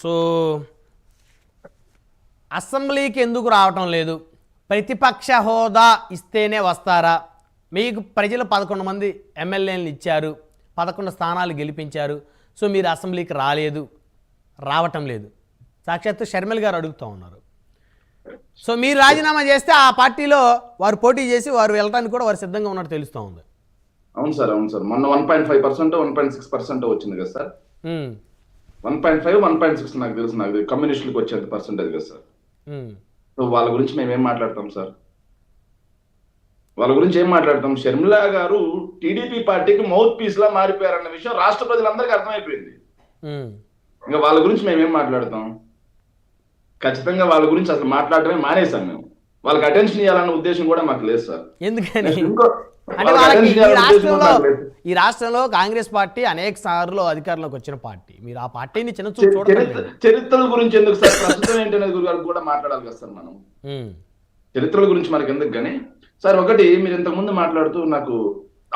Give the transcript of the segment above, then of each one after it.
So అసెంబ్లీకి ఎందుకు రావటం లేదు? ప్రతిపక్ష హోదా ఇస్తేనే వస్తారా? మీకు ప్రజలు పదకొండు మంది ఎమ్మెల్యేలను ఇచ్చారు పదకొండు స్థానాలు గెలిపించారు సో మీరు అసెంబ్లీకి రాలేదు రావటం లేదు. సాక్షాత్తు షర్మిల్ గారు అడుగుతూ ఉన్నారు. సో మీరు రాజీనామా చేస్తే ఆ పార్టీలో వారు పోటీ చేసి వారు వెళ్ళడానికి కూడా వారు సిద్ధంగా ఉన్నట్టు తెలుస్తూ ఉంది. అవును సార్ అవును సార్. మొన్న one point five percent one point six percent వచ్చింది కదా sir. One point five one point six నాకు తెలుసు. నాకు. కమ్యూనిస్టులకు వచ్చేంత పర్సెంటేజ్ కదా సార్. సో వాళ్ళ గురించి మేము ఏం మాట్లాడతాం సార్? వాళ్ళ గురించి ఏం మాట్లాడతాం? షర్మిలా గారు టీడీపీ పార్టీకి మౌత్ పీస్ లా మారిపోయారన్న విషయం రాష్ట్ర ప్రజలందరికీ అర్థమైపోయింది. ఇంకా వాళ్ళ గురించి మేము ఏం మాట్లాడతాం? ఖచ్చితంగా వాళ్ళ గురించి అసలు మాట్లాడటమే మానేశాం మేము. వాళ్ళకి అటెన్షన్ ఇవ్వాలన్న ఉద్దేశం కూడా మాకు లేదు సార్. ఎందుకని? ఇంకో అంటే వాళ్ళకి ఈ రాష్ట్రంలో. ఈ రాష్ట్రంలో కాంగ్రెస్ పార్టీ అనేక సార్లు అధికారంలోకి వచ్చిన పార్టీ. మీరు ఆ పార్టీని చిన్న. చరిత్రల గురించి ఎందుకు సార్? ప్రస్తుతం ఏంటనేది గురించి కూడా మాట్లాడాలి కదా సార్ మనం. చరిత్రల గురించి మనకి ఎందుకు కానీ? సార్ ఒకటి మీరు ఇంతకు ముందు మాట్లాడుతూ నాకు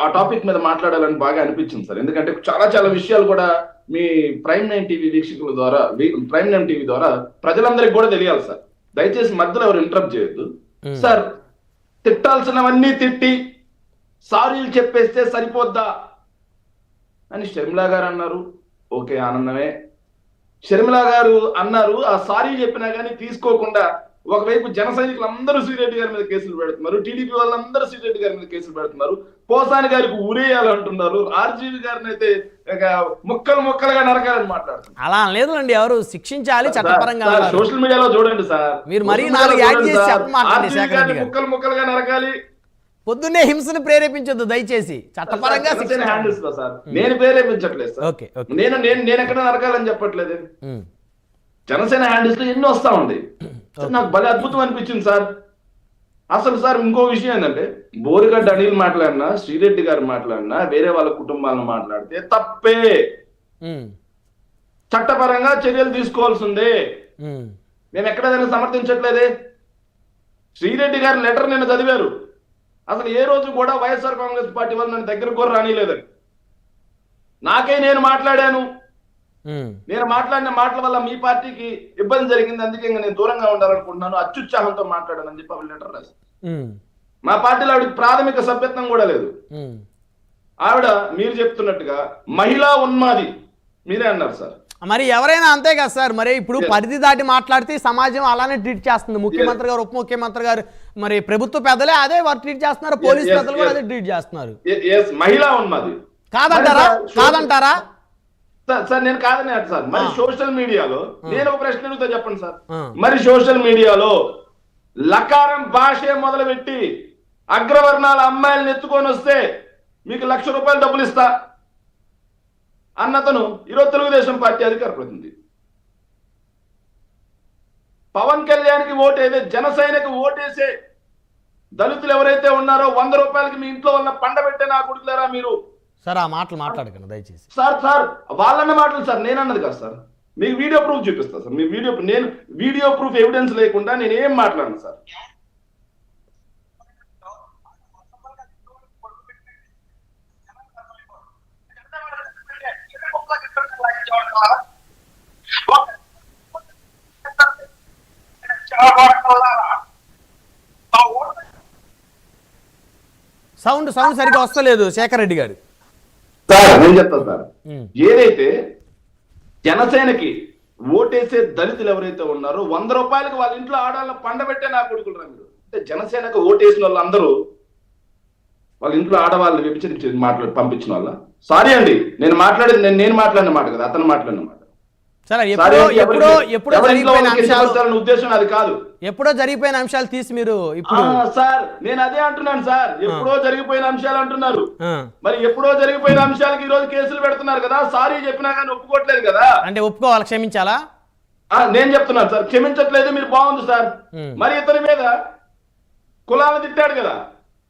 ఆ టాపిక్ మీద మాట్లాడాలని బాగా అనిపించింది సార్. ఎందుకంటే చాలా చాలా విషయాలు కూడా మీ ప్రైమ్ నైన్ టీవీ వీక్షకుల ద్వారా ప్రైమ్ నైన్ టీవీ ద్వారా ప్రజలందరికీ కూడా తెలియాలి సార్. దయచేసి మధ్యలో ఎవరు ఇంటరప్ట్ చేయొద్దు. సార్ తిట్టాల్సినవన్నీ తిట్టి సారీలు చెప్పేస్తే సరిపోద్దా? అని షర్మిలా గారు అన్నారు. ఓకే ఆనందమే. షర్మిల గారు అన్నారు ఆ సారీ చెప్పినా కానీ తీసుకోకుండా ఒకవైపు జన సైనికులు అందరూ శ్రీరెడ్డి గారి మీద కేసులు పెడుతున్నారు టీడీపీ వాళ్ళందరూ శ్రీరెడ్డి గారి మీద కేసులు పెడుతున్నారు. పోసాని గారికి ఉరేయాలంటున్నారు ఆర్జీవి గారిని అయితే ముక్కలు ముక్కలుగా నరకాలని మాట్లాడుతున్నారు. అలా లేదులండి ఎవరు శిక్షించాలి చట్టపరంగా. సోషల్ మీడియాలో చూడండి సార్. మీరు మరీ. ముక్కలు ముక్కలుగా నరకాలి పొద్దున్నే హింసను ప్రేరేపించొద్దు దయచేసి. చట్టపరంగా జనసేన శిక్ష హ్యాండిల్స్లో సార్ నేను ప్రేరేపించట్లేదు సార్. ఓకే నేను నేను నేను ఎక్కడ నరకాలని చెప్పట్లేదు. జనసేన హ్యాండిల్స్లో ఎన్ని వస్తా ఉంది. నాకు భలే అద్భుతం అనిపించింది సార్. అసలు సార్ ఇంకో విషయం ఏంటంటే బోరిగడ్డ అనిల్ మాట్లాడినా శ్రీరెడ్డి గారు మాట్లాడినా వేరే వాళ్ళ కుటుంబాలను మాట్లాడితే తప్పే. చట్టపరంగా చర్యలు తీసుకోవాల్సిందే. మేము ఎక్కడ సమర్థించట్లేదే? శ్రీరెడ్డి గారి లెటర్ నిన్న చదివారు. అసలు ఏ రోజు కూడా వైఎస్ఆర్ కాంగ్రెస్ పార్టీ వాళ్ళు నన్ను దగ్గరకు కూడా రానిలేదని నాకే నేను మాట్లాడాను. నేను మాట్లాడిన మాటల వల్ల మీ పార్టీకి ఇబ్బంది జరిగింది. అందుకే ఇంకా నేను దూరంగా ఉండాలనుకుంటున్నాను. అత్యుత్సాహంతో మాట్లాడానని చెప్పి ఆవిడ లెటర్ రాసి మా పార్టీలో ఆవిడకి ప్రాథమిక సభ్యత్వం కూడా లేదు. ఆవిడ మీరు చెప్తున్నట్టుగా మహిళా ఉన్మాది మీరే అన్నారు సార్. మరి ఎవరైనా అంతే కదా సార్. మరి ఇప్పుడు పరిధి దాటి మాట్లాడితే సమాజం అలానే ట్రీట్ చేస్తుంది. ముఖ్యమంత్రి గారు ఉప ముఖ్యమంత్రి గారు మరి ప్రభుత్వ పెద్దలే అదే వారు ట్రీట్ చేస్తున్నారు. పోలీస్ పెద్దలు కూడా. అదే ట్రీట్ చేస్తున్నారు. మహిళా కాదంటారా? కాదంటారా? సార్ నేను కాదని అటు సార్. మరి. సోషల్ మీడియాలో నేను ఒక ప్రశ్న అడుగుతా చెప్పండి సార్. మరి సోషల్ మీడియాలో లకారం భాషే మొదలుపెట్టి అగ్రవర్ణాల అమ్మాయిలను ఎత్తుకొని వస్తే మీకు లక్ష రూపాయలు డబ్బులు ఇస్తా. అన్నతను ఈరోజు తెలుగుదేశం పార్టీ అధికార ప్రతినిధి పవన్ కళ్యాణ్కి ఓటేదే జనసేనకి ఓటేసే దళితులు ఎవరైతే ఉన్నారో వంద రూపాయలకి మీ ఇంట్లో ఉన్న పండ పెట్టే నా కొడుకులేరా మీరు? సార్ ఆ మాటలు మాట్లాడకండి దయచేసి. సార్ సార్ వాళ్ళన్న మాటలు సార్ నేను అన్నది కాదు సార్. మీకు వీడియో ప్రూఫ్ చూపిస్తా సార్. మీ వీడియో నేను వీడియో ప్రూఫ్ ఎవిడెన్స్ లేకుండా నేను ఏం మాట్లాడను సార్. సౌండ్ సౌండ్ సరిగ్గా వస్తలేదు శేఖర్ రెడ్డి గారు. సార్ నేను చెప్తాను సార్. ఏదైతే జనసేనకి ఓటేసే దళితులు ఎవరైతే ఉన్నారో వంద రూపాయలకి వాళ్ళ ఇంట్లో ఆడాళ్ళ పండబెట్టే నా కొడుకులు మీరు. అంటే జనసేనకు ఓటేసిన వాళ్ళందరూ వాళ్ళ ఇంట్లో ఆడవాళ్ళని విభజించి మాట్లాడి పంపించిన వాళ్ళ. సారీ అండి నేను మాట్లాడేది నేను నేను మాట్లాడిన మాట కదా అతను మాట్లాడిన మాట. సరే ఎప్పుడో ఎప్పుడో ఎప్పుడో జరిగిపోయిన అంశాలు ఉద్దేశం అది కాదు. ఎప్పుడో జరిగిపోయిన అంశాలు తీసి మీరు ఇప్పుడు సార్ నేను అదే అంటున్నాను సార్. ఎప్పుడో జరిగిపోయిన అంశాలు అంటున్నారు. మరి ఎప్పుడో జరిగిపోయిన అంశాలకి ఈ రోజు కేసులు పెడుతున్నారు కదా సారీ చెప్పినా కానీ ఒప్పుకోవట్లేదు కదా. అంటే ఒప్పుకోవాలి క్షమించాలా? నేను చెప్తున్నాను సార్ క్షమించట్లేదు మీరు బాగుంది సార్. మరి ఇతని మీద కులాలను తిట్టాడు కదా.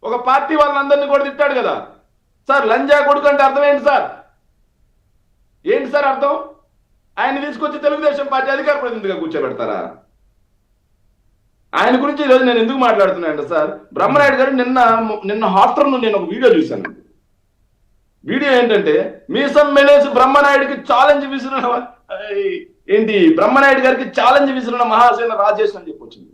ఒక పార్టీ వాళ్ళందరినీ కూడా తిట్టాడు కదా. సార్ లంజా కొడుకు అంటే అర్థం ఏంటి సార్? ఏంటి సార్ అర్థం? ఆయన తీసుకొచ్చి తెలుగుదేశం పార్టీ అధికార ప్రతినిధిగా కూర్చోబెడతారా? ఆయన గురించి ఈరోజు నేను ఎందుకు మాట్లాడుతున్నాను సార్ బ్రహ్మనాయుడు గారు నిన్న నిన్న ఆఫ్టర్నూన్ నేను ఒక వీడియో చూశాను. వీడియో ఏంటంటే మీసం మెలేసి బ్రహ్మనాయుడికి ఛాలెంజ్ విసిరిన ఏంటి బ్రహ్మనాయుడు గారికి ఛాలెంజ్ విసిరిన మహాసేన రాజేష్ అని చెప్పి వచ్చింది.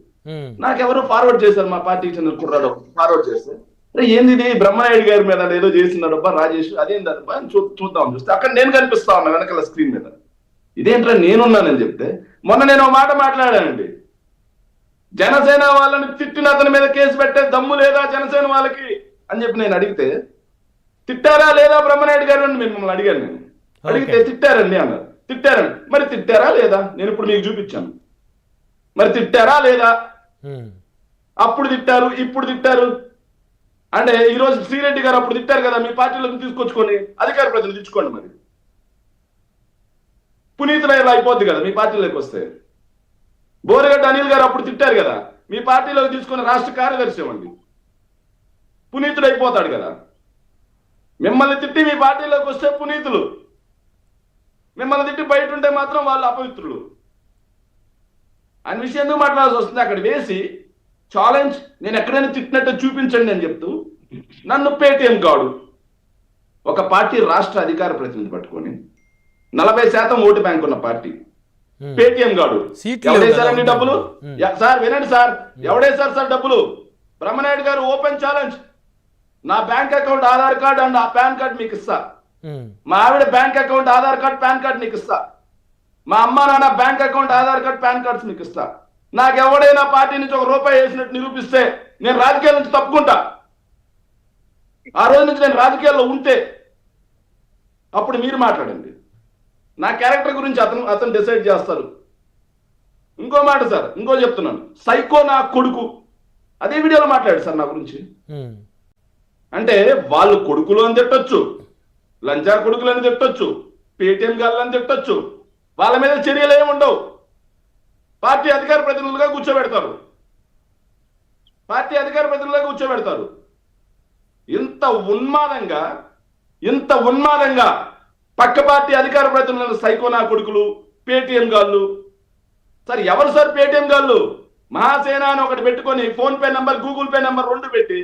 నాకెవరు ఫార్వర్డ్ చేశారు మా పార్టీకి చెందిన కుర్రాడు. ఫార్వర్డ్ చేస్తే? అరే ఏంది ఇది బ్రహ్మనాయుడు గారి మీద ఏదో చేస్తున్నాడు అబ్బా రాజేష్ అదేంది అబ్బా అని చూ- చూద్దాం చూస్తే. అక్కడ నేను కనిపిస్తా ఉన్నా వెనకాల స్క్రీన్ మీద. ఇదేంట్రా నేనున్నానని చెప్తే మొన్న నేను ఒక మాట మాట్లాడానండి. జనసేన వాళ్ళని తిట్టిన అతని మీద కేసు పెట్టే దమ్ము లేదా జనసేన వాళ్ళకి అని చెప్పి నేను అడిగితే తిట్టారా లేదా బ్రహ్మనాయుడు గారు అని మిమ్మల్ని అడిగాను నేను. అడిగితే. తిట్టారండి అన్నారు. తిట్టారండి మరి తిట్టారా లేదా? నేను ఇప్పుడు మీకు చూపించాను. మరి తిట్టారా లేదా? అప్పుడు తిట్టారు ఇప్పుడు తిట్టారు. అంటే ఈ రోజు శ్రీరెడ్డి గారు అప్పుడు తిట్టారు కదా మీ పార్టీలోకి తీసుకొచ్చుకొని అధికార ప్రతినిధి తెచ్చుకోండి మరి. పునీతులయ్య అయిపోద్ది కదా మీ పార్టీలోకి వస్తే. బోరగడ్డ అనిల్ గారు అప్పుడు తిట్టారు కదా మీ పార్టీలోకి తీసుకుని రాష్ట్ర కార్యదర్శి ఇవ్వండి పునీతుడు అయిపోతాడు కదా. మిమ్మల్ని తిట్టి మీ పార్టీలోకి వస్తే పునీతులు. మిమ్మల్ని తిట్టి బయట ఉంటే మాత్రం వాళ్ళు అపవిత్రులు. అని విషయం ఎందుకు మాట్లాడాల్సి వస్తుంది? అక్కడ వేసి ఛాలెంజ్ నేను ఎక్కడైనా తిట్టినట్టు చూపించండి అని చెప్తూ నన్ను పేటిఎం కాడు ఒక పార్టీ రాష్ట్ర అధికార ప్రతినిధి పట్టుకొని నలభై శాతం ఓటు బ్యాంక్ ఉన్న పార్టీ. ఉమ్. పేటిఎం గాడు. ఎవడేశారండి. డబ్బులు. యా- సార్ వినండి సార్. ఎవడేశారు సార్ డబ్బులు? Brahmanaidu garu open challenge. నా bank account Aadhaar card and ఆ పాన్ కార్డ్ మీకు ఇస్తా. మా ఆవిడ bank account Aadhaar card PAN card నీకు ఇస్తా. మా అమ్మ నాన్న bank account Aadhaar card PAN cards మీకు ఇస్తా. నాకు ఎవడైనా పార్టీ నుంచి ఒక రూపాయి వేసినట్టు నిరూపిస్తే నేను రాజకీయాల నుంచి తప్పుకుంటా. ఆ రోజు నుంచి నేను రాజకీయాల్లో ఉంటే అప్పుడు మీరు మాట్లాడండి. నా క్యారెక్టర్ గురించి అతను అతను డిసైడ్ చేస్తారు. ఇంకో మాట సార్ ఇంకో చెప్తున్నాను. సైకో నా కొడుకు. అదే వీడియోలో మాట్లాడు సార్ నా గురించి. అంటే వాళ్ళు కొడుకులు అని తిట్టొచ్చు లంచా కొడుకులు అని తిట్టొచ్చు పేటిఎం గాళ్ళు అని తిట్టొచ్చు వాళ్ళ మీద చర్యలు ఏమి ఉండవు. పార్టీ అధికార ప్రతినిధులుగా కూర్చోబెడతారు. పార్టీ అధికార ప్రతినిధులుగా కూర్చోబెడతారు. ఇంత ఉన్మాదంగా ఇంత ఉన్మాదంగా పక్క పార్టీ అధికార ప్రతినిధులను సైకోనా కొడుకులు పేటిఎం గాళ్ళు. సార్ ఎవరు సార్ పేటిఎం గాళ్ళు? మహాసేన అని ఒకటి పెట్టుకొని PhonePe number Google Pay number రెండు పెట్టి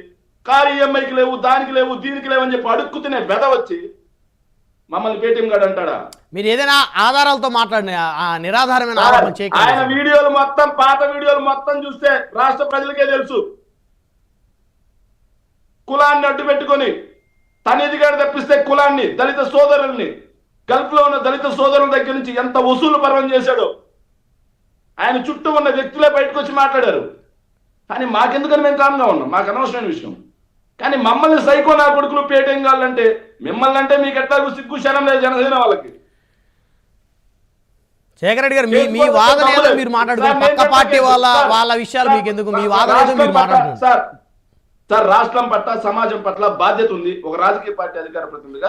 కారు ఈఎంఐకి లేవు దానికి లేవు దీనికి లేవు అని చెప్పి అడుక్కు తినే వెద వచ్చి మమ్మల్ని పేటిఎం గాడు అంటాడా? మీరు ఏదైనా ఆధారాలతో మాట్లాడిన ఆ నిరాధారమైన ఆయన వీడియోలు మొత్తం పాత వీడియోలు మొత్తం చూస్తే రాష్ట్ర ప్రజలకే తెలుసు. కులాన్ని అడ్డు పెట్టుకొని తన గారు తప్పిస్తే కులాన్ని దళిత సోదరుల్ని గల్ఫ్లో ఉన్న దళిత సోదరుల దగ్గర నుంచి ఎంత వసూలు పర్వం చేశాడో. ఆయన చుట్టూ ఉన్న వ్యక్తులే బయటకు వచ్చి మాట్లాడారు. కానీ మాకెందుకని మేము కామ్గా ఉన్నాం? మాకు అనవసరమైన విషయం. కానీ మమ్మల్ని సైకో నా కొడుకులు పేటేం కావాలంటే మిమ్మల్ని అంటే మీకు ఎట్లాగూ సిగ్గు శరం లేదు జనసేన వాళ్ళకి. శేఖర్ రెడ్డి గారు మీ మీ వాదన మీరు మాట్లాడుతున్నారు. పక్క పార్టీ వాళ్ళ వాళ్ళ విషయాలు మీకు ఎందుకు? మీ వాదన మీరు మాట్లాడుతున్నారు. సార్ రాష్ట్రం పట్ల సమాజం పట్ల బాధ్యత ఉంది. ఒక రాజకీయ పార్టీ అధికార ప్రతినిధిగా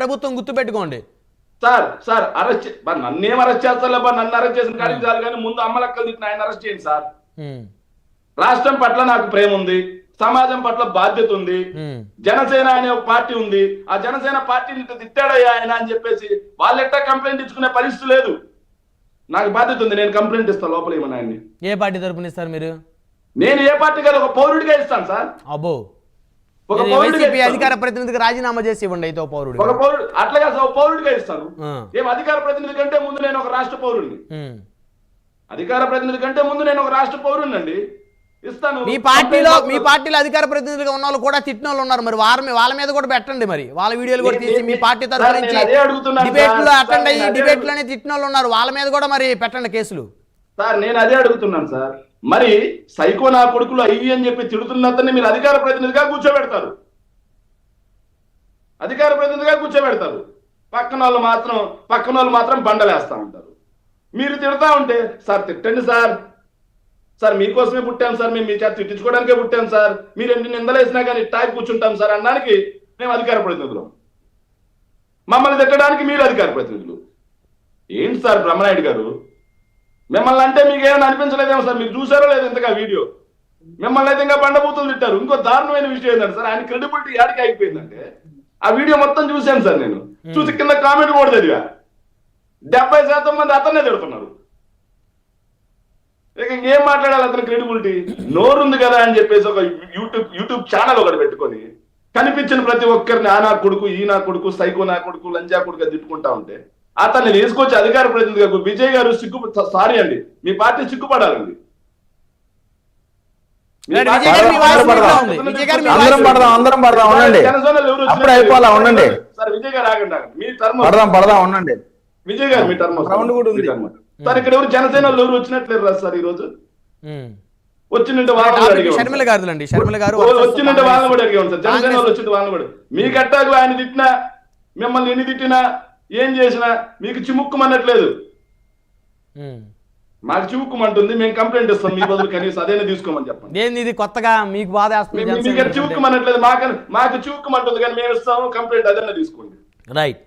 ప్రభుత్వం గుర్తుపెట్టుకోండి. సార్ సార్ అరెస్ట్ నన్నేం అరెస్ట్ చేస్తాలే బా నన్ను అరెస్ట్ చేసిన కాడికి చాలు కానీ ముందు అమ్మలక్కలు తిట్టిన ఆయన అరెస్ట్ చేయండి సార్. రాష్ట్రం పట్ల నాకు ప్రేమ ఉంది. సమాజం పట్ల బాధ్యత ఉంది. జనసేన అనే ఒక పార్టీ ఉంది. ఆ జనసేన పార్టీని తిట్టాడయ్యా ఆయన అని చెప్పేసి వాళ్ళెట్టా కంప్లైంట్ ఇచ్చుకునే పరిస్థితి లేదు. నాకు బాధ్యత ఉంది నేను కంప్లైంట్ ఇస్తాను లోపల ఏమన్నా ఆయన్ని. ఏ పార్టీ తరపున ఇస్తారు మీరు? నేను ఏ పార్టీ కాదు ఒక పౌరుడిగా ఇస్తాను సార్. అబ్బో. ఒక వైసీపీ. అధికార ప్రతినిధికి రాజీనామా చేసి ఇవ్వండి అయితే పౌరుడు ఒక పౌరుడు అట్లాగే పౌరుడిగా ఇస్తాను. ఏం అధికార ప్రతినిధి కంటే ముందు నేను ఒక రాష్ట్ర పౌరుడిని. అధికార ప్రతినిధి కంటే ముందు నేను ఒక రాష్ట్ర పౌరుడిని అండి. ఇస్తాను. మీ పార్టీలో మీ పార్టీలో అధికార ప్రతినిధులుగా ఉన్న వాళ్ళు కూడా తిట్టిన వాళ్ళు ఉన్నారు. మరి వారి వాళ్ళ మీద కూడా పెట్టండి మరి. వాళ్ళ వీడియోలు కూడా తీసి మీ పార్టీ తరఫు నుంచి అదే అడుగుతున్నాను డిబేట్లో సార్. అటెండ్ అయ్యి నేను అదే డిబేట్లోనే తిట్టిన వాళ్ళు ఉన్నారు. వాళ్ళ మీద కూడా మరి పెట్టండి కేసులు. సార్ నేను అదే అడుగుతున్నాను సార్. మరి సైకో నా కొడుకులు అయ్యి అని చెప్పి తిడుతున్నతన్ని మీరు అధికార ప్రతినిధిగా కూర్చోబెడతారు. అధికార ప్రతినిధిగా కూర్చోబెడతారు. పక్కన వాళ్ళు మాత్రం పక్కన వాళ్ళు మాత్రం బండలేస్తా ఉంటారు. మీరు తిడతా ఉంటే సార్ తిట్టండి సార్. సార్ మీకోసమే పుట్టాం సార్ మేము మీ చేత తిట్టించుకోవడానికే పుట్టాం సార్. మీరు ఎన్ని నిందలేసినా కానీ టాక్ కూర్చుంటాం సార్ అనడానికి మేము అధికార ప్రతినిధులు. మమ్మల్ని తిట్టడానికి మీరు అధికార ప్రతినిధులు. ఏంటి సార్ బ్రహ్మనాయుడు గారు? మిమ్మల్ని అంటే మీకు ఏమైనా అనిపించలేదేమో సార్ మీరు చూసారో లేదు ఇంతగా వీడియో. మిమ్మల్ని అయితే ఇంకా బండబూతులు తిట్టారు. ఇంకో దారుణమైన విషయం ఏంటంటే సార్ ఆయన క్రెడిబిలిటీ యాడికి ఆగిపోయిందంటే ఆ వీడియో మొత్తం చూశాను సార్ నేను. చూసి కింద కామెంట్ కూడా చదివా. డెబ్బై శాతం మంది అతన్నే తిడుతున్నారు. ఇక ఇంకేం మాట్లాడాలి అతని క్రెడిబిలిటీ? నోరుంది కదా అని చెప్పేసి ఒక యూట్యూబ్ యూట్యూబ్ ఛానల్ ఒకటి పెట్టుకొని కనిపించిన ప్రతి ఒక్కరిని ఆ నా కొడుకు ఈ నా కొడుకు సైకో నా కొడుకు లంజా కొడుకు తిట్టుకుంటా ఉంటే అతన్ని తీసుకొచ్చి అధికార ప్రతినిధిగా విజయ్ గారు సిగ్గు సారీ అండి. మీ పార్టీ సిగ్గుపడాలండి. ఉండండి. విజయ్ గారు. మీ టర్మ్ సార్ ఇక్కడ ఎవరు జనసేన ఎవరు వచ్చినట్లేరు రా సార్ ఈ రోజు అడిగాం షర్మిల గారు వచ్చిందంటే వాళ్ళని కూడా అడిగాం సార్. జనసేన వాళ్ళు వచ్చింటే వాళ్ళని కూడా. మీ కట్టాకు ఆయన తిట్టినా మిమ్మల్ని ఎన్ని తిట్టినా ఏం చేసినా మీకు చిముక్కుమన్నట్లేదు. ఉమ్. మాకు చివుక్కుమంటుంది మేము కంప్లైంట్ ఇస్తాం మీ బదులు కనీసం అదేనా తీసుకోమని చెప్పండి. ఏంది ఇది కొత్తగా మీకు బాధ మీకు మాకు మాకు చివుక్కుమంటుంది కానీ మేము ఇస్తాము కంప్లైంట్ అదన్నా తీసుకోండి. రైట్